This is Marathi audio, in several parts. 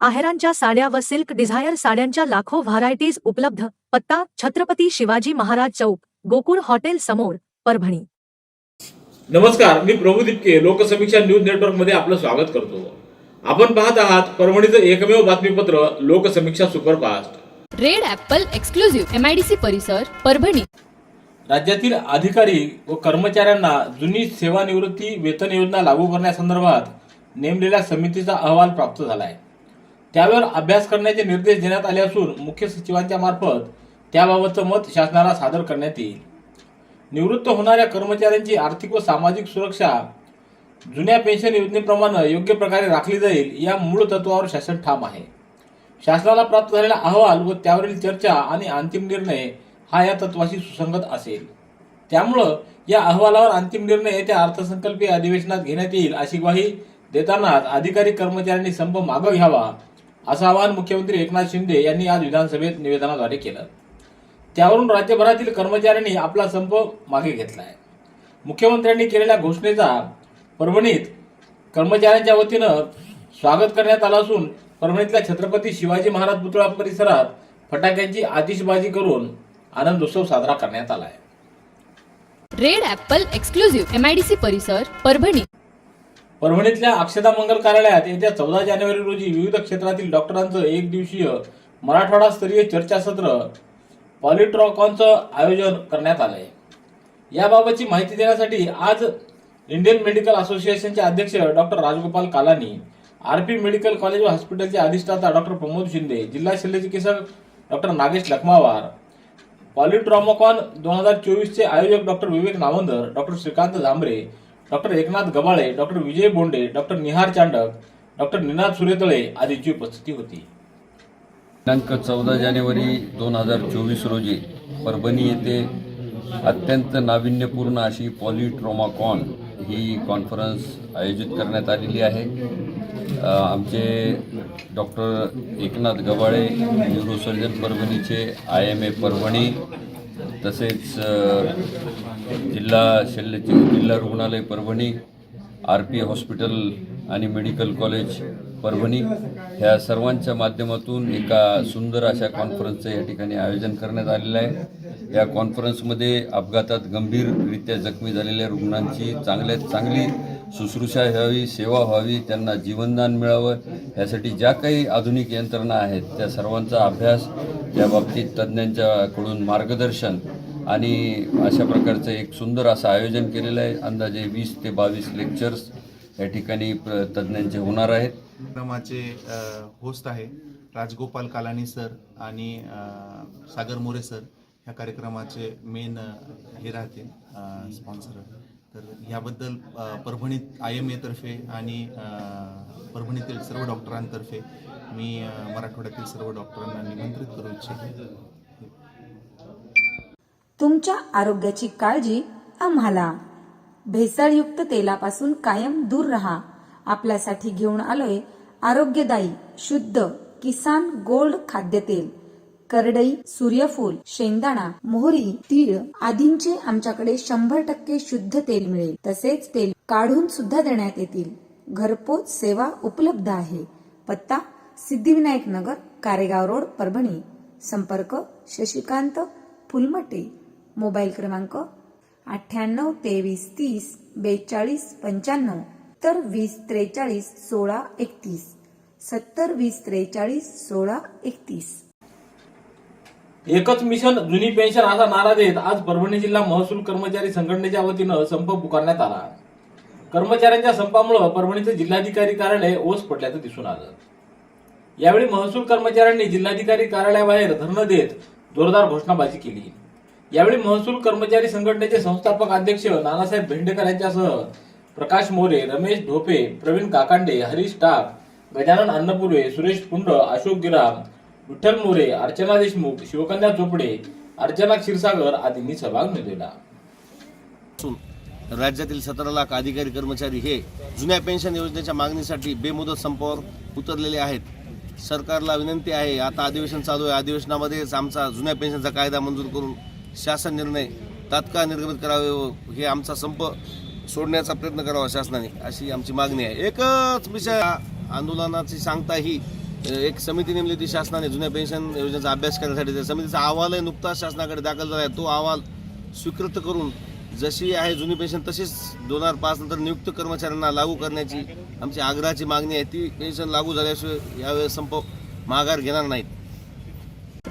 आहेरांच्या साड्या व सिल्क डिझायर साड्यांच्या लाखो व्हरायटीज उपलब्ध. पत्ता छत्रपती शिवाजी महाराज चौक गोकुळ हॉटेल समोर परभणी. नमस्कार मी प्रभू दिपके लोकसमीक्षा न्यूज नेटवर्कमध्ये आपलं स्वागत करतो. आपण पाहत आहात परभणीचं एकमेव बातमीपत्र Loksamiksha superfast. Red apple exclusive MIDC परिसर परभणी. राज्यातील अधिकारी व कर्मचाऱ्यांना जुनी सेवानिवृत्ती वेतन योजना लागू करण्यासंदर्भात नेमलेल्या समितीचा अहवाल प्राप्त झाला आहे त्यावर अभ्यास करण्याचे निर्देश देण्यात आले असून मुख्य सचिवांच्या मार्फत त्याबाबतचं मत शासनाला सादर करण्यात येईल. निवृत्त होणाऱ्या कर्मचाऱ्यांची आर्थिक व सामाजिक सुरक्षा जुन्या पेन्शन योजनेप्रमाणे योग्य प्रकारे राखली जाईल या मूळ तत्वावर शासन ठाम आहे. शासनाला प्राप्त झालेला अहवाल व त्यावरील चर्चा आणि अंतिम निर्णय हा या तत्वाशी सुसंगत असेल. त्यामुळं या अहवालावर अंतिम निर्णय येत्या अर्थसंकल्पीय अधिवेशनात घेण्यात येईल अशी ग्वाही देतानाच अधिकारी कर्मचाऱ्यांनी संप मागं घ्यावा असं आवाहन मुख्यमंत्री एकनाथ शिंदे यांनी आज विधानसभेत निवेदनाद्वारे केलं. त्यावरून राज्यभरातील कर्मचाऱ्यांनी आपला संप मागे घेतला आहे मुख्यमंत्र्यांनी केलेल्या घोषणेचा परभणीत कर्मचाऱ्यांच्या वतीनं स्वागत करण्यात आलं असून परभणीतल्या छत्रपती शिवाजी महाराज पुतळा परिसरात फटाक्यांची आतिषबाजी करून आनंदोत्सव साजरा करण्यात आला आहे रेड ॲपल एक्सक्लुझिव्ह एमआयडीसी परिसर परभणी. परभणीतल्या अक्षता मंगल कार्यालयात येत्या चौदा जानेवारी रोजी विविध क्षेत्रातील डॉक्टरांचं एक दिवसीय मराठवाडा स्तरीय चर्चासत्र पॉलिट्रॉकॉनचं आयोजन करण्यात आलंय. याबाबतची माहिती देण्यासाठी आज इंडियन मेडिकल असोसिएशनचे अध्यक्ष doctor Rajgopal Kalani RP medical college व हॉस्पिटलचे अधिष्ठाता डॉक्टर प्रमोद शिंदे जिल्हा शल्यचिकित्सक डॉक्टर नागेश लखमावार पॉलिट्रॉमॉकॉन दोन हजार चोवीसचे आयोजक doctor Vivek Navandar doctor Shrikant Zambare doctor Eknath Gabale doctor Vijay Bonde doctor Nihar Chandak doctor Ninad Suretale आदींची उपस्थिती होती. दिनांक चौदा जानेवारी दोन हजार चोवीस रोजी परभणी येथे अत्यंत नाविन्यपूर्ण अशी पॉलिट्रोमाकॉन ही कॉन्फरन्स आयोजित करण्यात आलेली आहे. आमचे डॉक्टर एकनाथ गवाळे न्यूरोसर्जन परभणीचे आय एम ए परभणी तसेच जिल्हा शल्य जिल्हा रुग्णालय परभणी आर पी हॉस्पिटल आणि मेडिकल कॉलेज परभणी ह्या सर्वांच्या माध्यमातून एका सुंदर अशा कॉन्फरन्सचं या ठिकाणी आयोजन करण्यात आलेलं आहे. या कॉन्फरन्समध्ये अपघातात गंभीररित्या जखमी झालेल्या रुग्णांची चांगल्यात चांगली शुश्रूषा व्हावी सेवा व्हावी त्यांना जीवनदान मिळावं यासाठी ज्या काही आधुनिक यंत्रणा आहेत त्या सर्वांचा अभ्यास त्या बाबतीत तज्ज्ञांच्याकडून मार्गदर्शन आणि अशा प्रकारचं एक सुंदर असं आयोजन केलेलं आहे. अंदाजे वीस ते बावीस लेक्चर्स या ठिकाणी प्र तज्ज्ञांचे होणार आहेत. कार्यक्रमाचे होस्ट आहे राजगोपाल कालानी सर आणि सागर मोरे सर. ह्या कार्यक्रमाचे मेन हे राहतील स्पॉन्सर तर ह्याबद्दल परभणीत आय एम एतर्फे आणि परभणीतील सर्व डॉक्टरांतर्फे मी मराठवाड्यातील सर्व डॉक्टरांना निमंत्रित करू इच्छितो. तुमच्या आरोग्याची काळजी आम्हाला. भेसळयुक्त तेलापासून कायम दूर राहा. आपल्यासाठी घेऊन आलोय आरोग्यदायी शुद्ध किसान गोल्ड खाद्यतेल. करडई सूर्यफूल शेंगदाणा मोहरी तीळ आदींचे आमच्याकडे शंभर टक्के शुद्ध तेल मिळेल. तसेच तेल काढून सुद्धा देण्यात येतील. घरपोच सेवा उपलब्ध आहे. पत्ता सिद्धिविनायक नगर कारेगाव रोड परभणी. संपर्क शशिकांत फुलमटे. मोबाईल क्रमांक अठ्ठ्याण्णव तेवीस तीस बेचाळीस पंच्याण्णव तर वीस त्रेचाळीस सोळा एकतीस. सत्तर वीस त्रेचाळीस सोळा एकतीस. एकच मिशन जुनी पेन्शन असा नारा देत आज परभणी जिल्हा महसूल कर्मचारी संघटनेच्या वतीनं संप पुकारण्यात आला. कर्मचाऱ्यांच्या संपामुळे परभणीचं जिल्हाधिकारी कार्यालय ओस पडल्याचं दिसून आलं. यावेळी महसूल कर्मचाऱ्यांनी जिल्हाधिकारी कार्यालयाबाहेर धरणं देत जोरदार घोषणाबाजी केली. यावेळी महसूल कर्मचारी संघटनेचे संस्थापक अध्यक्ष नानासाहेब भेंडेकर यांच्यासह प्रकाश मोरे रमेश ढोपे प्रवीण काकांडे हरीश टाक गजानन अन्नपुरे सुरेश पुंड अशोक गिराम विठ्ठल मोरे अर्चना देशमुख शिवकन्या चोपडे अर्चना क्षीरसागर आदींनी सहभाग नोंदवला राज्यातील सतरा लाख अधिकारी कर्मचारी हे जुन्या पेन्शन योजनेच्या मागणीसाठी बेमुदत संपावर उतरलेले आहेत. सरकारला विनंती आहे आता अधिवेशन चालू आहे. अधिवेशनामध्येच आमचा जुन्या पेन्शनचा कायदा मंजूर करून शासन निर्णय तात्काळ निर्गमित करावे हे आमचा संप सोडण्याचा प्रयत्न करावा शासनाने अशी आमची मागणी आहे. एकच विषय आंदोलनाची सांगता ही एक समिती नेमली होती शासनाने जुन्या पेन्शन योजनेचा अभ्यास करण्यासाठी. त्या समितीचा अहवालही नुकताच शासनाकडे दाखल झाला आहे. तो अहवाल स्वीकृत करून जशी आहे जुनी पेन्शन तशीच दोन हजार पाच नंतर नियुक्त कर्मचाऱ्यांना लागू करण्याची आमची आग्रहाची मागणी आहे. ती पेन्शन लागू झाल्याशिवाय यावेळेस संप माघार घेणार नाहीत.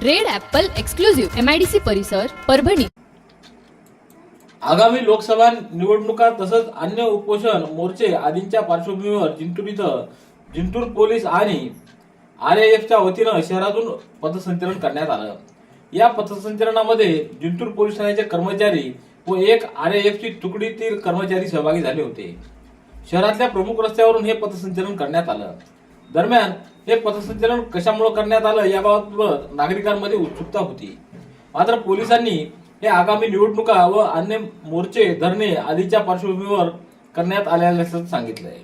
रेड ऍपल एक्सक्लुझिव्ह एमआयडीसी परिसर परभणी. आगामी लोकसभा निवडणुका तसंच अन्य उपोषण मोर्चे आदींच्या पार्श्वभूमीवर जिंतूर इथं जिंतूर पोलीस आणि आरएएफच्या वतीनं शहरातून पथसंचलन करण्यात आलं. या पथसंचलनामध्ये जिंतूर पोलीस ठाण्याचे कर्मचारी व एक आर एफची तुकडीतील कर्मचारी सहभागी झाले होते. शहरातल्या प्रमुख रस्त्यावरून हे पथसंचलन करण्यात आलं. दरम्यान हे पथसंचलन कशामुळे करण्यात आलं याबाबत नागरिकांमध्ये उत्सुकता होती. मात्र पोलिसांनी हे आगामी निवडणुका व अन्य मोर्चे धरणे आदीच्या पार्श्वभूमीवर करण्यात आल्याचं सांगितलंय.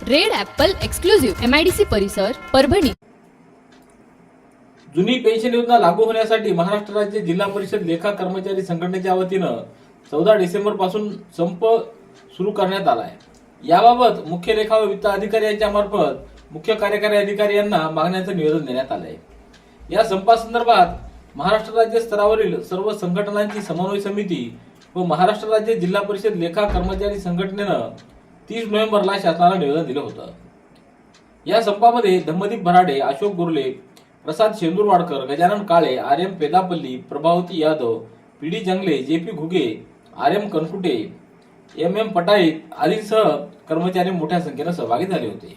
Red apple exclusive M I D C Parbhani Parbhani. जुनी पेन्शन योजना लागू होण्यासाठी महाराष्ट्र राज्य जिल्हा परिषद लेखा कर्मचारी संघटनेच्या वतीनं चौदा डिसेंबरपासून संप सुरू करण्यात आला आहे याबाबत मुख्य लेखा व वित्त अधिकारी यांच्या मार्फत मुख्य कार्यकारी अधिकारी यांना मागण्याचं निवेदन देण्यात आलंय. या संपासंदर्भात महाराष्ट्र राज्य स्तरावरील सर्व संघटनांची समन्वय समिती व महाराष्ट्र राज्य जिल्हा परिषद लेखा कर्मचारी संघटनेनं तीस नोव्हेंबरला शासनाला निवेदन दिलं होतं. या संपामध्ये Dhammadeep Bharade Ashok Gurle Prasad Shendurwadkar Gajanan Kale R M Pedapalli Prabhavati Yadav P D Jangale J P Ghuge R M Kankute M M Pataite आदींसह कर्मचारी मोठ्या संख्येनं सहभागी झाले होते.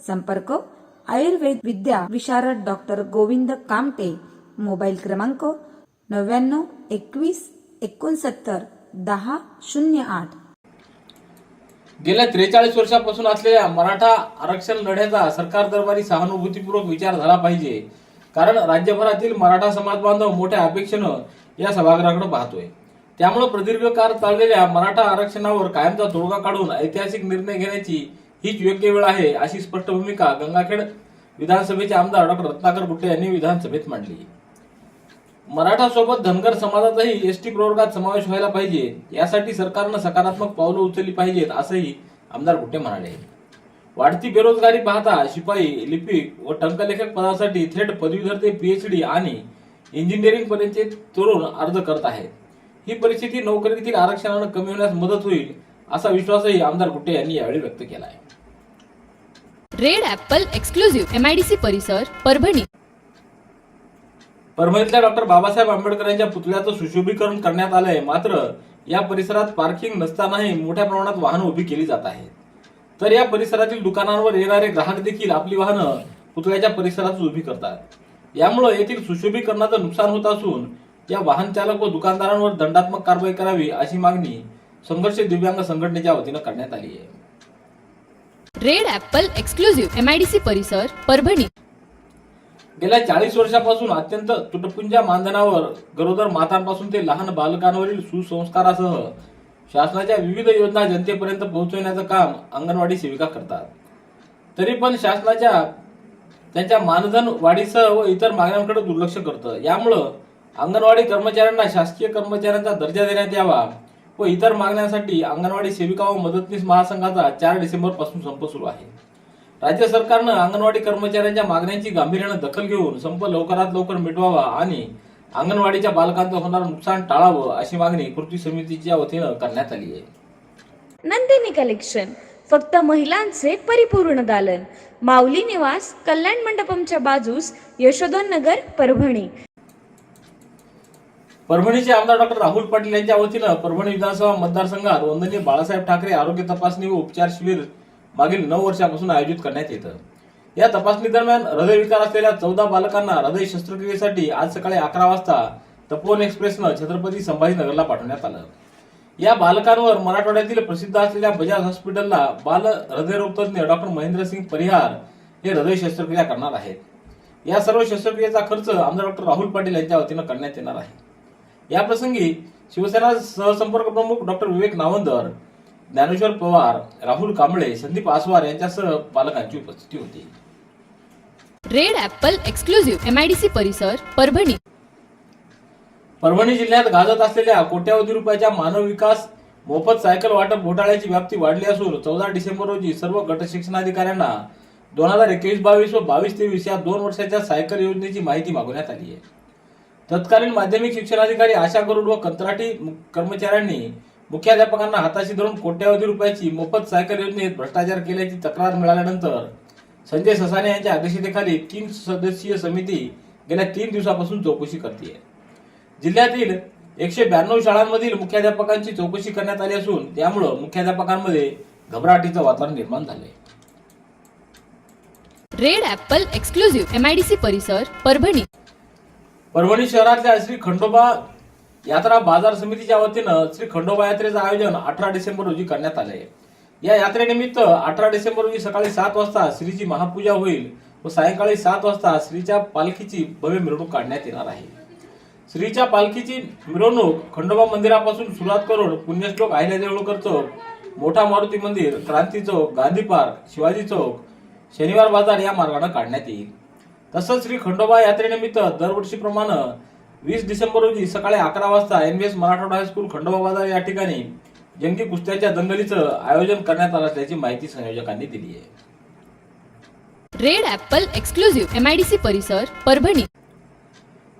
संपर्क आयुर्वेद विद्या विशारद डॉक्टर गोविंद कामटे मोबाईल क्रमांक नव्याण्णव एकवीस एकोणसत्तर दहा शून्य आठ. गेल्या त्रेचाळीस वर्षापासून असलेल्या मराठा आरक्षण लढ्याचा सरकार दरबारी सहानुभूतीपूर्वक विचार झाला पाहिजे. कारण राज्यभरातील मराठा समाज बांधव मोठ्या अपेक्षेनं या सभागृहाकडे पाहतोय. त्यामुळे प्रदीर्घ काळ चाललेल्या मराठा आरक्षणावर कायमचा तोडगा काढून ऐतिहासिक निर्णय घेण्याची हीच योग्य वेळ आहे अशी स्पष्ट भूमिका गंगाखेड विधानसभेचे आमदार डॉक्टर रत्नाकर गुट्टे यांनी विधानसभेत मांडली. मराठा सोबत धनगर समाजाचाही एस टी प्रवर्गात समावेश व्हायला पाहिजे यासाठी सरकारनं सकारात्मक पावलं उचलली पाहिजेत असंही आमदार गुट्टे म्हणाले. वाढती बेरोजगारी पाहता शिपाई लिपिक व टंकलेखक पदासाठी थेट पदवीधर ते पीएचडी आणि इंजिनिअरिंग पर्यंतचे तरुण अर्ज करत आहेत. ही परिस्थिती नोकरीतील आरक्षणानं कमी होण्यास मदत होईल असा विश्वासही आमदार गुट्टे यांनी यावेळी व्यक्त केला आहे रेड ऍपल एक्सक्लुझिव्ह एमआयडीसी परिसर परभणी. परभणीतल्या डॉक्टर बाबासाहेब आंबेडकरांच्या पुतळ्याचं सुशोभीकरण करण्यात आलंय. मात्र या परिसरात पार्किंग नसतानाही मोठ्या प्रमाणात वाहनं उभी केली जात आहेत. तर या परिसरातील दुकानांवर येणारे ग्राहक देखील आपली वाहनं पुतळ्याच्या परिसरात उभी करतात. यामुळे येथील सुशोभीकरणाचं नुकसान होत असून या वाहन चालक व दुकानदारांवर दंडात्मक कारवाई करावी अशी मागणी संघर्ष दिव्यांग संघटनेच्या वतीनं करण्यात आली आहे. Red apple exclusive M I D C परिसर परभणी. गेल्या चाळीस वर्षापासून अत्यंत तुटपुंजा मानधनावर गरोदर मातांपासून ते लहान बालकांवरील सुसंस्कारासह शासनाच्या विविध योजना जनतेपर्यंत पोहोचवण्याचं काम अंगणवाडी सेविका करतात. तरी पण शासनाच्या त्यांच्या मानधन वाढीसह व इतर मागण्यांकडे दुर्लक्ष करतं. यामुळं अंगणवाडी कर्मचाऱ्यांना शासकीय कर्मचाऱ्यांचा दर्जा देण्यात यावा व इतर मागण्यांसाठी अंगणवाडी सेविका व मदतनीस महासंघाचा चार डिसेंबरपासून संप सुरू आहे. राज्य सरकारनं अंगणवाडी कर्मचाऱ्यांच्या मागण्यांची गांभीर्यानं दखल घेऊन संप लवकरात लवकर मिटवावा आणि अंगणवाडीच्या बालकांचं होणारं नुकसान टाळावं अशी मागणी कृती समितीच्या वतीनं करण्यात आली आहे. नंदिनी कलेक्शन फक्त महिलांचे परिपूर्ण दालन. माऊली निवास कल्याण मंडपमच्या बाजूस यशोधन नगर परभणी. परभणीचे आमदार डॉक्टर राहुल पाटील यांच्या वतीनं परभणी विधानसभा मतदारसंघात वंदनीय बाळासाहेब ठाकरे आरोग्य तपासणी व उपचार शिबिर मागील नऊ वर्षापासून आयोजित करण्यात येतं. या तपासणी दरम्यान हृदयविकार असलेल्या चौदा बालकांना हृदय शस्त्रक्रियेसाठी आज सकाळी अकरा वाजता तपोवन एक्सप्रेसनं छत्रपती संभाजीनगरला पाठवण्यात आलं. या बालकांवर मराठवाड्यातील प्रसिद्ध असलेल्या बजाज हॉस्पिटलला बाल हृदयरोगतज्ञ डॉक्टर महेंद्रसिंग परिहार हे हृदय शस्त्रक्रिया करणार आहेत. या सर्व शस्त्रक्रियेचा खर्च आमदार डॉक्टर राहुल पाटील यांच्या वतीनं करण्यात येणार आहे. या प्रसंगी शिवसेना सहसंपर्क प्रमुख डॉक्टर विवेक नावंदर ज्ञानेश्वर पवार राहुल कांबळे संदीप आसवार यांच्यासह पालकांची उपस्थिती होती. Red apple exclusive M I D C परिसर परभणी. परभणी जिल्ह्यात गाजत असलेल्या कोट्यावधी रुपयाच्या मानव विकास मोफत सायकल वाटप घोटाळ्याची व्याप्ती वाढली असून चौदा डिसेंबर रोजी सर्व गट शिक्षणाधिकाऱ्यांना दोन हजार एकवीस बावीस व बावीस तेवीस या दोन वर्षाच्या सायकल योजनेची माहिती मागवण्यात आली आहे. तत्कालीन माध्यमिक शिक्षणाधिकारी आशा गरुड व कंत्राटी कर्मचाऱ्यांनी मुख्याध्यापकांना हाताशी धरून कोट्यावधी रुपयाची मोफत सायकल योजनेत भ्रष्टाचार केल्याची तक्रार मिळाल्यानंतर संजय ससाने यांच्या अध्यक्षतेखाली तीन सदस्यीय समिती गेल्या तीन दिवसापासून चौकशी करते जिल्ह्यातील एकशे ब्याण्णव शाळांमधील मुख्याध्यापकांची चौकशी करण्यात आली असून त्यामुळं मुख्याध्यापकांमध्ये घबराटीचं वातावरण निर्माण झालंय. रेड एक्सक्लुझिव्ह एमआयडीसी परिसर परभणी परभणी शहरातल्या श्री खंडोबा यात्रा बाजार समितीच्या वतीनं श्री खंडोबा यात्रेचं आयोजन अठरा डिसेंबर रोजी करण्यात आले या यात्रेनिमित्त अठरा डिसेंबर रोजी सकाळी सात वाजता श्रीची महापूजा होईल व सायंकाळी सात वाजता श्रीच्या पालखीची भव्य मिरवणूक काढण्यात येणार आहे. श्रीच्या पालखीची मिरवणूक खंडोबा मंदिरापासून सुरुवात करून पुण्यश्लोक अहिल्या देवळकर चौक मोठा मारुती मंदिर क्रांती चौक गांधी पार्क शिवाजी चौक शनिवार बाजार या मार्गाने काढण्यात येईल. तसंच श्री खंडोबा यात्रेनिमित्त दरवर्षीप्रमाणे वीस डिसेंबर रोजी सकाळी अकरा वाजता एनव्हीएस मराठवाडा हायस्कूल खंडोबा बाजार या ठिकाणी जंगी कुस्त्याच्या दंगलीचं आयोजन करण्यात आलं असल्याची माहिती संयोजकांनी दिली आहे. Red apple exclusive M I D C परिसर परभणी.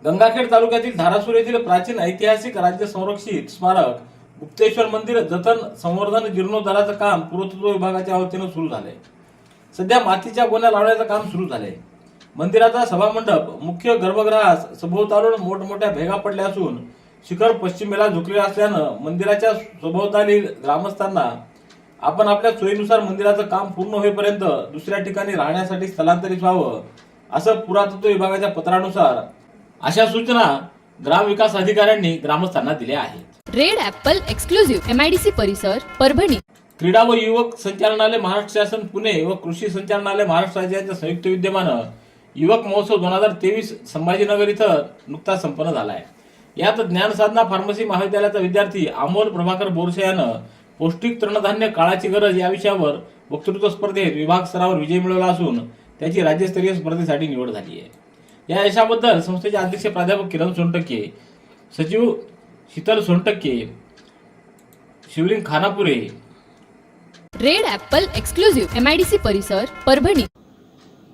गंगाखेड तालुक्यातील धारासूर येथील प्राचीन ऐतिहासिक राज्य संरक्षित स्मारक गुप्तेश्वर मंदिर जतन संवर्धन जीर्णोद्धाराचं काम पुरातत्व विभागाच्या वतीनं सुरू झालंय. सध्या मातीच्या गोण्या लावण्याचं काम सुरू झालंय. मंदिराचा सभामंडप मुख्य गर्भगृहास सभोवतालून मोठमोठ्या भेगा पडल्या असून शिखर पश्चिमेला झुकले असल्यानं मंदिराच्या सभोवताली ग्रामस्थांना आपण आपल्या सोयीनुसार मंदिराचं काम पूर्ण होईपर्यंत दुसऱ्या ठिकाणी राहण्यासाठी स्थलांतरित व्हावं असं पुरातत्व विभागाच्या पत्रानुसार अशा सूचना ग्रामविकास अधिकाऱ्यांनी ग्रामस्थांना दिल्या आहेत. Red apple exclusive M I D C परिसर परभणी. क्रीडा व युवक संचालनालय महाराष्ट्र शासन पुणे व कृषी संचालनालय महाराष्ट्र राज्याच्या संयुक्त विद्यमानं युवक महोत्सव दोन हजार तेवीस संभाजीनगर इथं नुकताच संपन्न झाला आहे यात ज्ञानसाधना फार्मसी महाविद्यालयाचा विद्यार्थी अमोल प्रभाकर बोरसे यानं पौष्टिक तृणधान्य काळाची गरज या विषयावर वक्तृत्व स्पर्धेत विभाग स्तरावर विजय मिळवला असून त्याची राज्यस्तरीय स्पर्धेसाठी निवड झाली आहे या यशाबद्दल संस्थेचे अध्यक्ष प्राध्यापक किरण सोनटक्के सचिव Sheetal Sontakke Shivling Khanapure red apple exclusive M I D C परिसर परभणी.